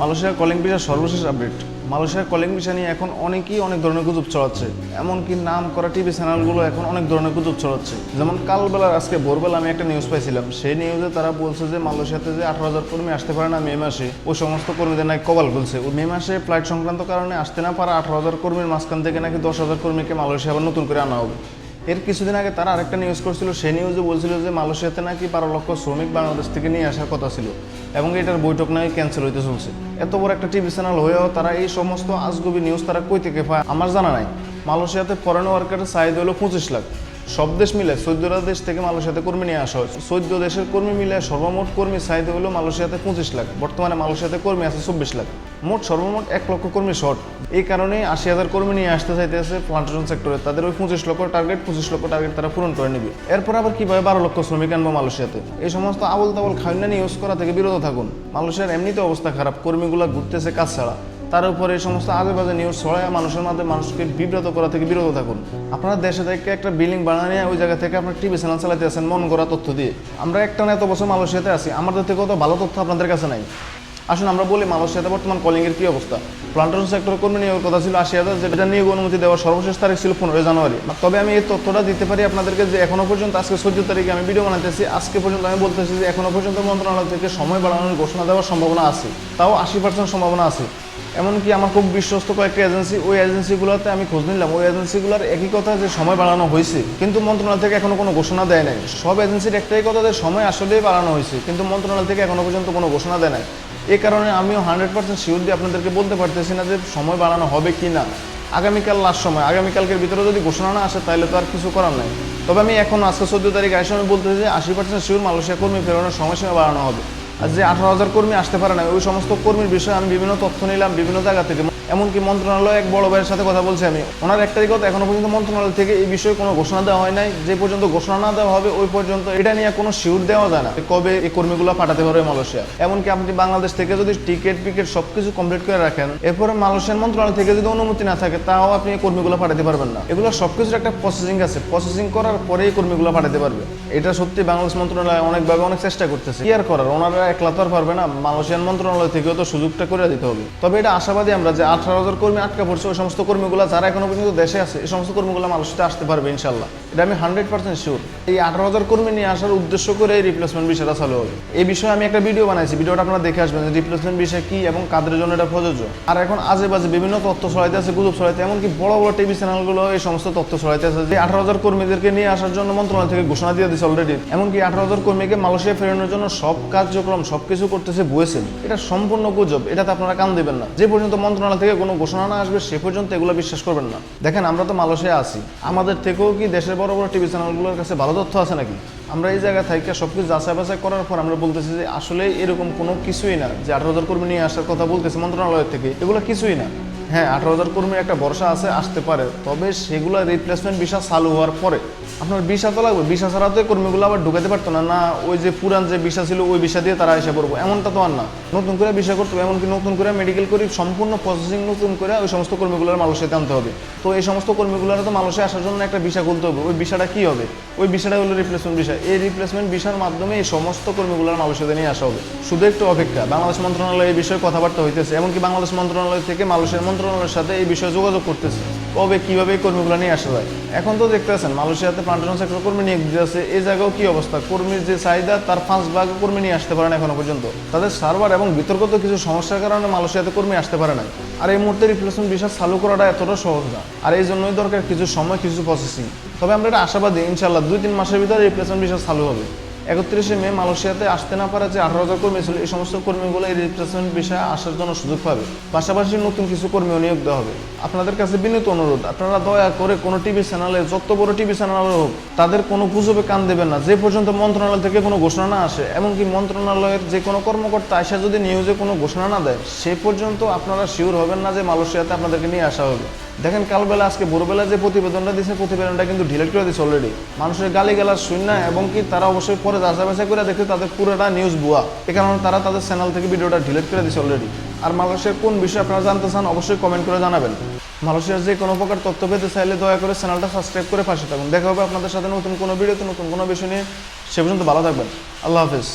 মালয়েশিয়ার কলিং ভিসার সর্বশেষ আপডেট মালয়েশিয়ার কলিং ভিসা নিয়ে এখন অনেকেই অনেক ধরনের গুজব ছড়াচ্ছে। এমনকি নাম করা টিভি চ্যানেলগুলো এখন অনেক ধরনের গুজব ছড়াচ্ছে। যেমন কালবেলার আজকে ভোরবেলা আমি একটা নিউজ পাইছিলাম। সেই নিউজে তারা বলছে যে মালয়েশিয়াতে যে আঠারো হাজার কর্মী আসতে পারে না মে মাসে, ওই সমস্ত কর্মীদের নাকি কবাল বলছে মে মাসে ফ্লাইট সংক্রান্ত কারণে আসতে না পারা আঠারো হাজার কর্মীর মাঝখান থেকে নাকি দশ হাজার কর্মীকে মালয়েশিয়া আবার নতুন করে আনা হবে। এর কিছুদিন আগে তারা আরেকটা নিউজ করছিল সে নিউজে বলছিল যে মালয়েশিয়াতে নাকি বারো লক্ষ শ্রমিক বাংলাদেশ থেকে নিয়ে আসার কথা ছিল এবং এটার বৈঠক নাকি ক্যান্সেল হইতে চলছে। এত বড় একটা টিভি চ্যানেল হয়েও তারা এই সমস্ত আজগবি নিউজ তারা কই থেকে পায় আমার জানা নাই। মালয়েশিয়াতে ফরেন ওয়ার্কারের চাহিদা হলো পঁচিশ লাখ। সব দেশ মিলে, চোদ্দটা দেশ থেকে মালয়েশিয়াতে কর্মী নিয়ে আসা হয়েছে। চোদ্দ দেশের কর্মী মিলে সর্বমোট কর্মী চাহিদা হলো মালয়েশিয়াতে পঁচিশ লাখ, বর্তমানে মালয়েশিয়াতে কর্মী আছে চব্বিশ লাখ। মোট সর্বমোট এক লক্ষ কর্মী শর্ট। এই কারণে আশি হাজার কর্মী নিয়ে আসতে চাইতেছে প্লান্টেশন সেক্টরে তাদের ওই পঁচিশ লক্ষ টার্গেট পঁচিশ লক্ষ টার্গেট তারা পূরণ করে নেবে। এরপর আবার কীভাবে বারো লক্ষ শ্রমিক আনব মালয়েশিয়াতে? এই সমস্ত আবল তাবল খাইনা ইউজ করা থেকে বিরত থাকুন। মালয়েশিয়ার এমনিতে অবস্থা খারাপ, কর্মীগুলো ঘুরতেছে কাজ ছাড়া। তার উপরে এই সমস্ত আজে বাজে নিউজ ছড়ায় মানুষের মাধ্যমে মানুষকে বিব্রত করা থেকে বিরত থাকুন। আপনারা দেশে থেকে একটা বিল্ডিং বানিয়ে ওই জায়গা থেকে আপনার টিভি চ্যানেল চালাতে আছেন মন করা তথ্য দিয়ে। আমরা একটা না এত বছর মালয়েশিয়াতে আছি, আমাদের থেকে তো ভালো তথ্য আপনাদের কাছে নাই। আসুন আমরা বলি মালয়েশিয়াতে বর্তমান কলিংয়ের কী অবস্থা? প্লান্টেশন সেক্টর কর্মী নিয়োগের কথা ছিল আশি হাজার, যেটা নিয়োগ অনুমতি দেওয়ার সর্বশেষ তারিখ ছিল পনেরোই জানুয়ারি। তবে আমি এই তথ্যটা দিতে পারি আপনাদেরকে যে এখনও পর্যন্ত, আজকে চোদ্দ তারিখে আমি ভিডিও বানাতেছি আজকে পর্যন্ত আমি বলতেছি যে এখনও পর্যন্ত মন্ত্রণালয় থেকে সময় বাড়ানোর ঘোষণা দেওয়ার সম্ভাবনা আছে। তাও আশি পার্সেন্ট সম্ভাবনা আছে। এমনকি আমার খুব বিশ্বস্ত কয়েকটা এজেন্সি ওই এজেন্সিগুলোতে আমি খোঁজ নিলাম। ওই এজেন্সিগুলোর একই কথা যে সময় বাড়ানো হয়েছে, কিন্তু মন্ত্রণালয় থেকে এখনও কোনো ঘোষণা দেয় নাই। সব এজেন্সির একটাই কথা যে সময় আসলেই বাড়ানো হয়েছে, কিন্তু মন্ত্রণালয় থেকে এখনও পর্যন্ত কোনো ঘোষণা দেয় নাই। এ কারণে আমিও হান্ড্রেড পার্সেন্ট শিওর দিয়ে আপনাদেরকে বলতে পারতেছি না যে সময় বাড়ানো হবে কি না আগামীকাল লাস্ট সময়, আগামীকালকের ভিতরে যদি ঘোষণা না আসে তাহলে তো আর কিছু করার নাই। তবে আমি এখন, আজকে চোদ্দ তারিখ আসে আমি বলতেছি যে আশি পার্সেন্ট শিওর মালয়েশিয়া কর্মী ফেরানোর সময়সীমা বাড়ানো হবে। যে আঠারো হাজার কর্মী আসতে পারে না, ওই সমস্ত কর্মীর বিষয়ে আমি বিভিন্ন তথ্য নিলাম বিভিন্ন জায়গা থেকে। এমনকি মন্ত্রণালয় এক বড় ভাইয়ের সাথে কথা বলছি আমি। ওনার একটাই কথা এখনও পর্যন্ত মন্ত্রণালয় থেকে এই বিষয়ে কোনো ঘোষণা দেওয়া হয় নাই। যে পর্যন্ত ঘোষণা না দেওয়া হবে, ওই পর্যন্ত এটা নিয়ে কোনো শিউর দেওয়া যায় না কবে এই কর্মীগুলো পাঠাতে পারবে মালয়েশিয়া। এমনকি আপনি বাংলাদেশ থেকে যদি টিকিট পিকেট সবকিছু কমপ্লিট করে রাখেন, এরপরে মালয়েশিয়ার মন্ত্রণালয় থেকে যদি অনুমতি না থাকে, তাও আপনি এই কর্মীগুলো পাঠাতে পারবেন না। এগুলো সবকিছুর একটা প্রসেসিং আছে। প্রসেসিং করার পরেই কর্মীগুলো পাঠাতে পারবে। এটা সত্যি বাংলাদেশ মন্ত্রণালয় অনেকভাবে অনেক চেষ্টা করতেছে। আর করার? ওনারা একলা তো আর পারবে না, মালয়েশিয়ান মন্ত্রণালয় থেকেও তো সুযোগটা করে দিতে হবে। তবে এটা আশাবাদী আমরা যে আঠারো হাজার কর্মী আটকা পড়ছে, ওই সমস্ত কর্মীগুলো যারা এখনও পর্যন্ত দেশে আছে, এই সমস্ত কর্মীগুলো মালয়েশিয়াতে আসতে পারবে ইনশাল্লাহ এটা আমি হান্ড্রেড পার্সেন্ট শিওর এই আঠারো হাজার কর্মী নিয়ে আসার উদ্দেশ্য করে এই রিপ্লেসমেন্ট বিষয়টা চালু হবে। এই বিষয়ে আমি একটা ভিডিও বানাইছি ভিডিওটা আপনারা দেখে আসবেন রিপ্লেসমেন্ট বিষয় কি এবং কাদের জন্য এটা প্রযোজ্য। আর এখন আজে বাজে বিভিন্ন তথ্য ছড়াইতে আছে, গুজব ছড়াইতে, এমনকি বড় বড় টিভি চ্যানেলগুলো এই সমস্ত তথ্য ছড়াইতে আছে যে আঠারো হাজার কর্মীদেরকে নিয়ে আসার জন্য মন্ত্রণালয় থেকে ঘোষণা দিয়ে দিয়েছে অলরেডি এমনকি আঠারো হাজার কর্মীকে মালয়েশিয়া ফেরানোর জন্য সব কার্যক্রম সবকিছু করতেছে বুয়েছেন এটা সম্পূর্ণ গুজব, এটাতে আপনারা কান দেবেন না। যে পর্যন্ত মন্ত্রণালয় থেকে কোনো ঘোষণা না আসবে, সে পর্যন্ত এগুলো বিশ্বাস করবেন না। দেখেন, আমরা তো মালয়েশিয়া আছি। আমাদের থেকেও কি দেশের বড় বড় টিভি চ্যানেলগুলোর কাছে ভালো তথ্য আছে নাকি? আমরা এই জায়গা থেকে সব কিছু যাচাই বাছাই করার পর আমরা বলতেছি যে আসলে এরকম কোনো কিছুই না। যে আঠারো হাজার কর্মী নিয়ে আসার কথা বলতেছে মন্ত্রণালয় থেকে, এগুলো কিছুই না। হ্যাঁ আঠারো হাজার কর্মীর একটা ভরসা আছে, আসতে পারে। তবে সেগুলো রিপ্লেসমেন্ট ভিসা চালু হওয়ার পরে আপনার ভিসা তো লাগবে ভিসা ছাড়া তো কর্মীগুলো আবার ঢুকাতে পারতো না না ওই যে পুরান যে ভিসা ছিল ওই ভিসা দিয়ে তারা এসে পড়ব। এমনটা তো আর না। নতুন করে ভিসা করতে হবে, এমনকি নতুন করে মেডিকেল করি, সম্পূর্ণ প্রসেসিং নতুন করে ওই সমস্ত কর্মীগুলোর মালয়েশিয়াতে আনতে হবে। তো এই সমস্ত কর্মীগুলোর তো মালয়েশিয়া আসার জন্য একটা ভিসা খুলতে হবে। ওই ভিসাটা কি হবে? ওই ভিসাটা হলো রিপ্লেসমেন্ট বিষয় এই রিপ্লেসমেন্ট ভিসার মাধ্যমে এই সমস্ত কর্মীগুলোর মালয়েশিয়াতে নিয়ে আসা হবে। শুধু একটু অপেক্ষা, বাংলাদেশ মন্ত্রণালয় এই বিষয়ে কথাবার্তা হইতেছে, এমনকি বাংলাদেশ মন্ত্রণালয় থেকে মানুষের মন্ত্রণালয়ের সাথে এই বিষয়ে যোগাযোগ করতেছে। কবে, কীভাবে কর্মীগুলো নিয়ে আসা যায়। এখন তো দেখতে আছেন মালয়েশিয়াতে প্লান্টেশন সেক্টর কর্মী নিয়োগ দিতে আছে। এই জায়গাও কি অবস্থা? কর্মীর যে চাহিদা, তার পাঁচ ভাগ কর্মী নিয়ে আসতে পারে না এখনও পর্যন্ত। তাদের সার্ভার এবং বিতর্কত কিছু সমস্যার কারণে মালয়েশিয়াতে কর্মী আসতে পারে না আর এই মুহূর্তে রিপ্লেসমেন্ট বিশ্বাস চালু করাটা এতটা সহজ না। আর এই জন্যই দরকার কিছু সময়, কিছু প্রসেসিং তবে আমরা এটা আশাবাদী ইনশাল্লাহ দুই, তিন মাসের ভিতরে রিপ্লেসমেন্ট বিশ্বাস চালু হবে। একত্রিশে মে মালয়েশিয়াতে আসতে না পারা যে আঠারো হাজার কর্মী ছিল, এই সমস্ত কর্মীগুলো এই রিপ্লেসমেন্ট বিষয়ে আসার জন্য সুযোগ পাবে। পাশাপাশি নতুন কিছু কর্মীও নিয়োগ দেওয়া হবে। আপনাদের কাছে বিনীত অনুরোধ, আপনারা দয়া করে কোনো টিভি চ্যানেলে যত বড় টিভি চ্যানেল হোক, তাদের কোনো গুজবে কান দেবেন না। যে পর্যন্ত মন্ত্রণালয় থেকে কোনো ঘোষণা না আসে, এমনকি মন্ত্রণালয়ের যে কোনো কর্মকর্তা আসে যদি নিউজে কোনো ঘোষণা না দেয়, সে পর্যন্ত আপনারা শিওর হবেন না যে মালয়েশিয়াতে আপনাদেরকে নিয়ে আসা হবে। দেখেন, কালবেলা আজকে ভোরবেলা যে প্রতিবেদনটা দিয়েছে, প্রতিবেদনটা কিন্তু ডিলিট করে দিয়েছে অলরেডি মানুষের গালি গালার শূন্য এবং কি তারা অবশ্যই পরে যাচাই বাছাই করে দেখে তাদের পুরোটা নিউজ বুয়া এ কারণে তারা তাদের চ্যানেল থেকে ভিডিওটা ডিলিট করে দিয়েছে অলরেডি আর মালয়েশিয়ার কোন বিষয়ে আপনারা জানতে চান, অবশ্যই কমেন্ট করে জানাবেন। মালয়েশিয়ার যে কোনো প্রকার তথ্য পেতে চাইলে দয়া করে চ্যানেলটা সাবস্ক্রাইব করে পাশে থাকুন। দেখা হবে আপনাদের সাথে নতুন কোনো ভিডিওতে নতুন কোনো বিষয় নিয়ে। সে পর্যন্ত ভালো থাকবেন। আল্লাহ হাফিজ।